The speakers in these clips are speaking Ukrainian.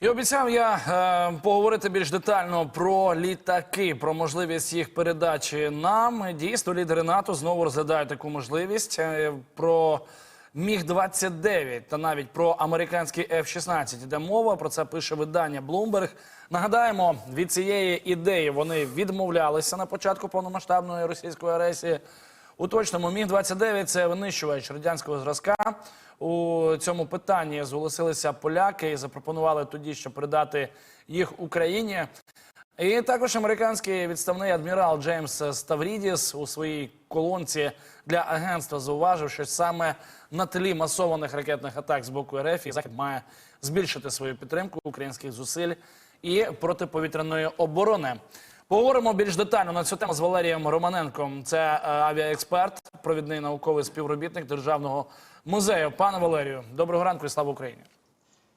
І обіцяв я е, поговорити більш детально про літаки, про можливість їх передачі нам. Дійсно, лідери НАТО знову розглядають таку можливість е, про Міг 29 та навіть про американський F-16 іде мова. Про це пише видання Bloomberg. Нагадаємо, від цієї ідеї вони відмовлялися на початку повномасштабної російської агресії. Уточнимо, міг 29 це винищувач радянського зразка. У цьому питанні зголосилися поляки і запропонували тоді, що передати їх Україні. І також американський відставний адмірал Джеймс Ставрідіс у своїй колонці для агентства зауважив, що саме на тлі масованих ракетних атак з боку РФ захід має збільшити свою підтримку українських зусиль і протиповітряної оборони. Поговоримо більш детально на цю тему з Валерієм Романенком. Це е, авіаексперт, провідний науковий співробітник Державного музею. Пане Валерію, доброго ранку і слава Україні.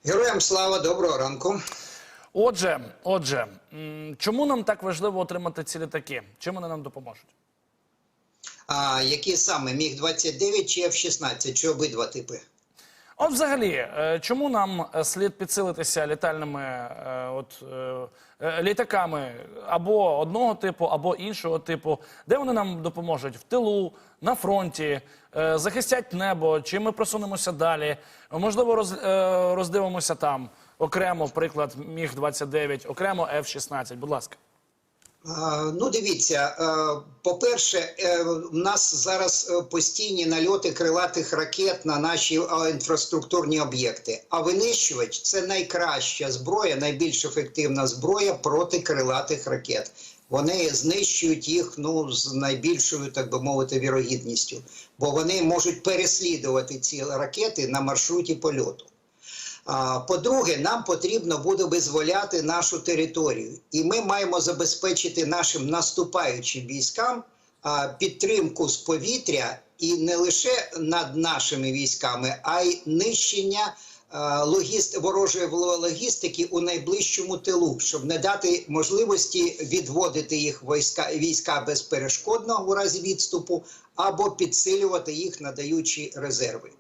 Героям слава, доброго ранку. Отже, отже, чому нам так важливо отримати ці літаки? Чим вони нам допоможуть? А які саме міг 29 чи F-16, чи обидва типи? От, взагалі, е, чому нам е, слід підсилитися літальними е, от, літаками або одного типу, або іншого типу? Де вони нам допоможуть? В тилу, на фронті, захистять небо, чи ми просунемося далі? Можливо, роз, роздивимося там окремо, приклад Міг 29 окремо F-16. Будь ласка. Ну, дивіться, е, по-перше, е, у нас зараз е, постійні нальоти крилатих ракет на наші інфраструктурні об'єкти. А винищувач це найкраща зброя, найбільш ефективна зброя проти крилатих ракет. Вони знищують їх ну з найбільшою, так би мовити, вірогідністю, бо вони можуть переслідувати ці ракети на маршруті польоту. По-друге, нам потрібно буде визволяти нашу територію, і ми маємо забезпечити нашим наступаючим військам підтримку з повітря і не лише над нашими військами, а й нищення логіст... ворожої логістики у найближчому тилу, щоб не дати можливості відводити їх війська, війська безперешкодно у разі відступу, або підсилювати їх, надаючи резерви.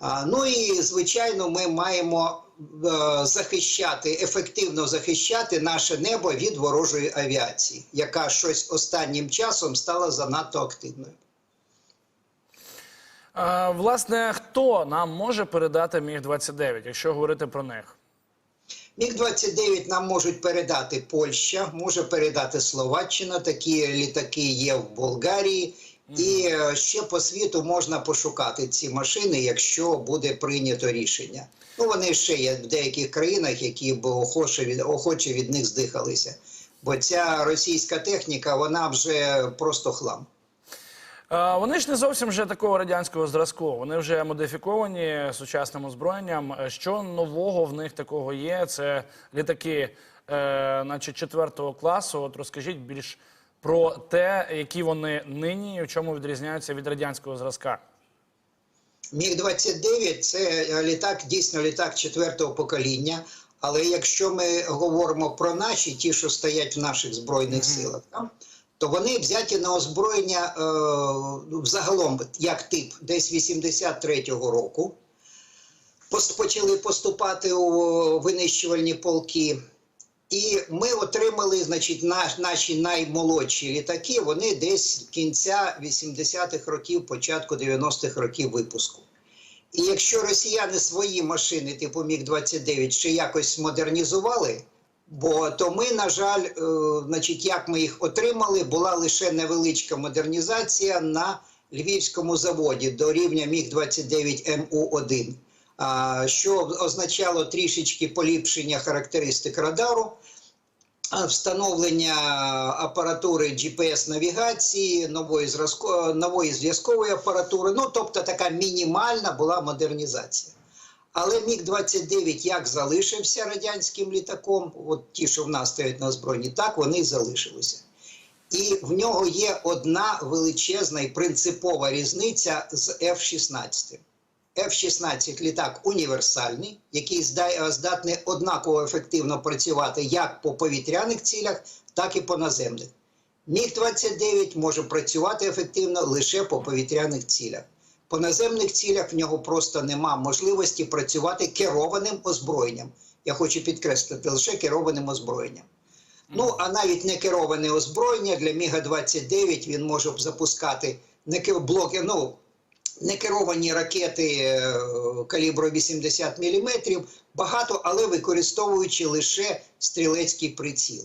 Ну і звичайно, ми маємо е, захищати ефективно захищати наше небо від ворожої авіації, яка щось останнім часом стала занадто активною. Власне, хто нам може передати Міг 29 якщо говорити про них? Міг 29 нам можуть передати Польща, може передати Словаччина. Такі літаки є в Болгарії. І е, ще по світу можна пошукати ці машини, якщо буде прийнято рішення. Ну вони ще є в деяких країнах, які б охоче від охоче від них здихалися. Бо ця російська техніка, вона вже просто хлам. Вони ж не зовсім вже такого радянського зразку. Вони вже модифіковані сучасним озброєнням. Е, Що нового в них такого є? Це літаки, е, значить, четвертого класу. От розкажіть більш про те, які вони нині і в чому відрізняються від радянського зразка. Міг 29 це е, літак, дійсно літак четвертого покоління. Але якщо ми говоримо про наші, ті, що стоять в наших збройних силах, то вони взяті на озброєння е, взагалом, як тип, десь 83-го року. Почали поступати у винищувальні полки. І ми отримали, значить, наш, наші наймолодші літаки. Вони десь кінця 80-х років, початку 90-х років випуску. І якщо росіяни свої машини, типу Міг-29, ще якось модернізували, бо то ми, на жаль, е, значить, як ми їх отримали, була лише невеличка модернізація на львівському заводі до рівня Міг-29 МУ-1, а, що означало трішечки поліпшення характеристик радару. Встановлення апаратури GPS-навігації, нової зразко, нової зв'язкової апаратури, ну тобто така мінімальна була модернізація. Але Міг-29 як залишився радянським літаком, от ті, що в нас стоять на збройні, так вони і залишилися. І в нього є одна величезна і принципова різниця з F-16. F-16 літак універсальний, який здатний однаково ефективно працювати як по повітряних цілях, так і по наземних. Міг-29 може працювати ефективно лише по повітряних цілях. По наземних цілях в нього просто нема можливості працювати керованим озброєнням. Я хочу підкреслити лише керованим озброєнням. Ну, а навіть не кероване озброєння для Міга-29 він може запускати не блоки, ну, не керовані ракети е, калібру 80 мм, багато, але використовуючи лише стрілецький приціл.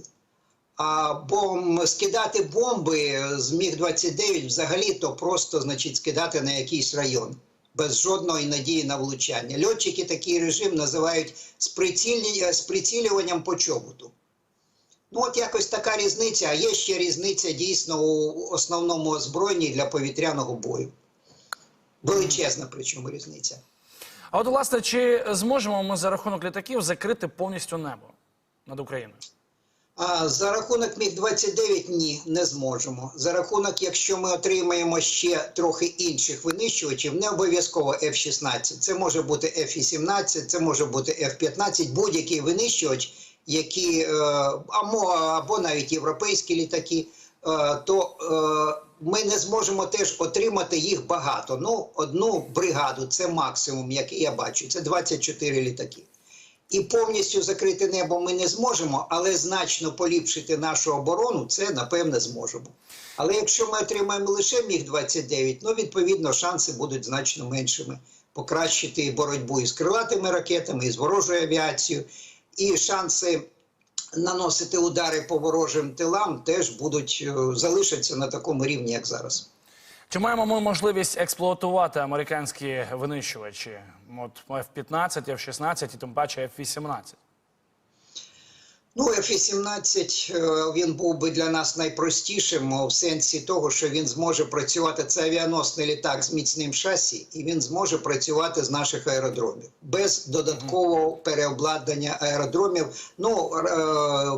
А бом, скидати бомби з Міг-29 взагалі то просто значить скидати на якийсь район без жодної надії на влучання. Льотчики такий режим називають з прицілюванням по чоботу. Ну, от якось така різниця, а є ще різниця дійсно у основному озброєнні для повітряного бою. Величезна, причому різниця. А от, власне, чи зможемо ми за рахунок літаків закрити повністю небо над Україною? А за рахунок Міг-29 ні, не зможемо. За рахунок, якщо ми отримаємо ще трохи інших винищувачів, не обов'язково F-16. Це може бути F-18, це може бути F-15, будь-який винищувач, які, е, або, або навіть європейські літаки, то е, ми не зможемо теж отримати їх багато. Ну, одну бригаду це максимум, який я бачу. Це 24 літаки. І повністю закрити небо ми не зможемо, але значно поліпшити нашу оборону це напевне зможемо. Але якщо ми отримаємо лише міг 29 ну відповідно шанси будуть значно меншими покращити боротьбу із крилатими ракетами, і з ворожою авіацією, і шанси наносити удари по ворожим тилам теж будуть е, залишаться на такому рівні, як зараз. Чи маємо ми можливість експлуатувати американські винищувачі? От F-15, F-16 і тим паче F-18? Ну, F-18 е, він був би для нас найпростішим в сенсі того, що він зможе працювати. Це авіаносний літак з міцним шасі, і він зможе працювати з наших аеродромів без додаткового переобладнання аеродромів. Ну е,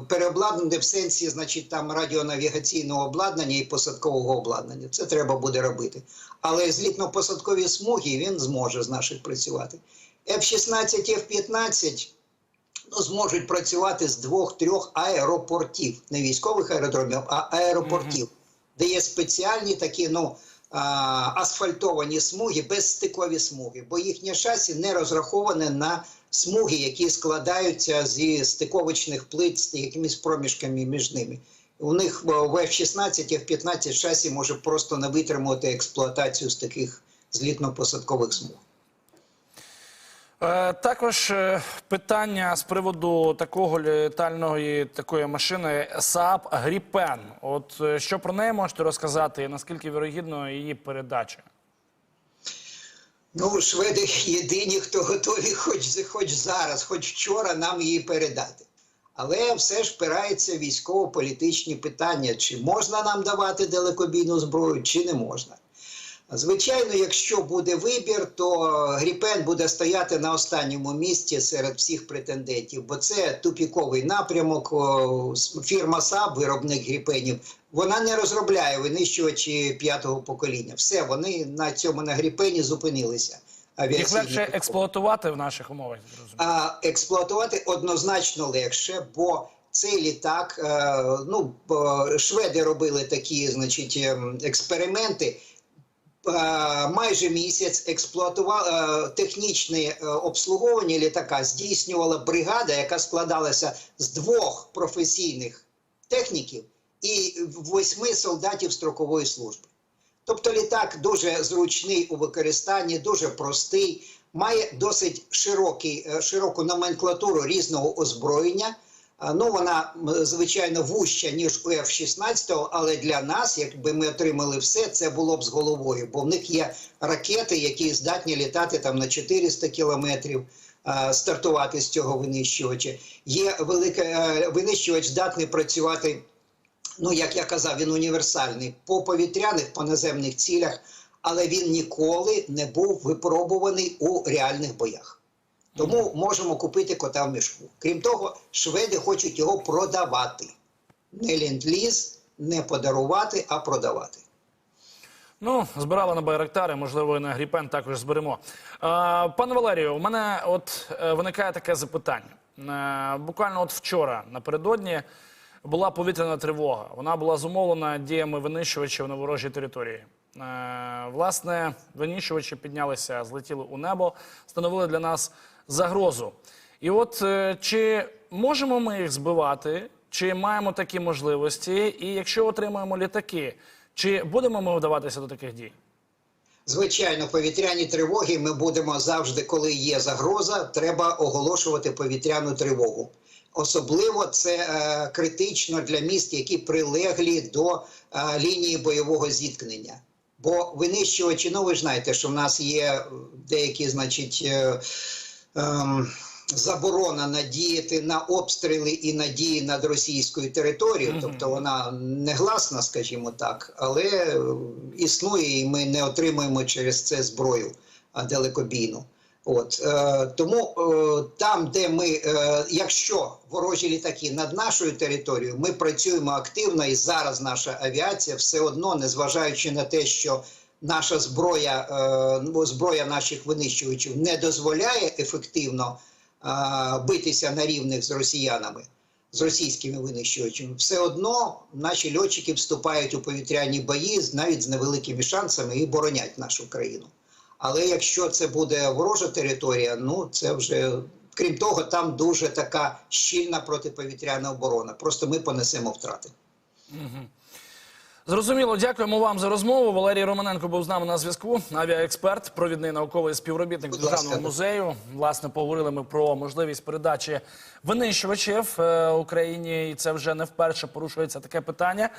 переобладнання в сенсі, значить, там радіонавігаційного обладнання і посадкового обладнання. Це треба буде робити. Але злітно-посадкові смуги він зможе з наших працювати. F-16, F-15 ну, зможуть працювати з двох-трьох аеропортів, не військових аеродромів, а аеропортів, де є спеціальні такі ну, асфальтовані смуги, безстикові смуги, бо їхнє шасі не розраховане на смуги, які складаються зі стиковочних плит з якимись проміжками між ними. У них в F-16 і F-15 шасі може просто не витримувати експлуатацію з таких злітно-посадкових смуг. Е, Також е, питання з приводу такого літальної такої машини Saab Gripen. От е, що про неї можете розказати, і наскільки вірогідно її передача? Ну, шведи єдині, хто готові хоч, хоч зараз, хоч вчора нам її передати. Але все ж впирається військово-політичні питання, чи можна нам давати далекобійну зброю, чи не можна. Звичайно, якщо буде вибір, то Гріпен буде стояти на останньому місці серед всіх претендентів, бо це тупіковий напрямок. Фірма САБ, виробник гріпенів, вона не розробляє винищувачі п'ятого покоління. Все, вони на цьому на гріпені зупинилися. Їх легше експлуатувати в наших умовах. А, експлуатувати однозначно легше, бо цей літак, е, ну шведи робили такі, значить, ем, експерименти. Е, Майже місяць експлуатував е, технічне е, обслуговування літака здійснювала бригада, яка складалася з двох професійних техніків і восьми солдатів строкової служби. Тобто літак дуже зручний у використанні, дуже простий, має досить широкий, широку номенклатуру різного озброєння. Ну, вона звичайно вужча, ніж у F-16, але для нас, якби ми отримали все, це було б з головою. Бо в них є ракети, які здатні літати там на 400 кілометрів, стартувати з цього винищувача. Є велика е, винищувач, здатний працювати ну як я казав, він універсальний по повітряних, по наземних цілях, але він ніколи не був випробуваний у реальних боях. Тому можемо купити кота в мішку. Крім того, шведи хочуть його продавати. Не ленд-ліз, не подарувати, а продавати. Ну, збирали на Байрактари, можливо, і на Гріпен також зберемо. Е, пане Валерію, у мене от е, виникає таке запитання. Е, буквально от вчора, напередодні, була повітряна тривога. Вона була зумовлена діями винищувачів на ворожій території. Е, власне, винищувачі піднялися, злетіли у небо, становили для нас загрозу. І от е, чи можемо ми їх збивати, чи маємо такі можливості, і якщо отримаємо літаки, чи будемо ми вдаватися до таких дій? Звичайно, повітряні тривоги ми будемо завжди, коли є загроза, треба оголошувати повітряну тривогу. Особливо це е, критично для міст, які прилеглі до е, лінії бойового зіткнення. Бо винищувачі, ну ви ж знаєте, що в нас є деякі, значить, е, ем, заборона надіяти на обстріли і надії над російською територією, тобто вона негласна, скажімо так, але існує, і ми не отримуємо через це зброю а, далекобійну. От е, тому е, там, де ми, е, якщо ворожі літаки над нашою територією, ми працюємо активно, і зараз наша авіація все одно, незважаючи на те, що наша зброя, е, ну, зброя наших винищувачів не дозволяє ефективно е, битися на рівних з росіянами, з російськими винищувачами, все одно наші льотчики вступають у повітряні бої навіть з невеликими шансами і боронять нашу країну. Але якщо це буде ворожа територія, ну це вже крім того, там дуже така щільна протиповітряна оборона. Просто ми понесемо втрати. Зрозуміло, дякуємо вам за розмову. Валерій Романенко був з нами на зв'язку. Авіаексперт, провідний науковий співробітник Будь державного ласка. музею. Власне, поговорили ми про можливість передачі винищувачів е, Україні, і це вже не вперше порушується таке питання.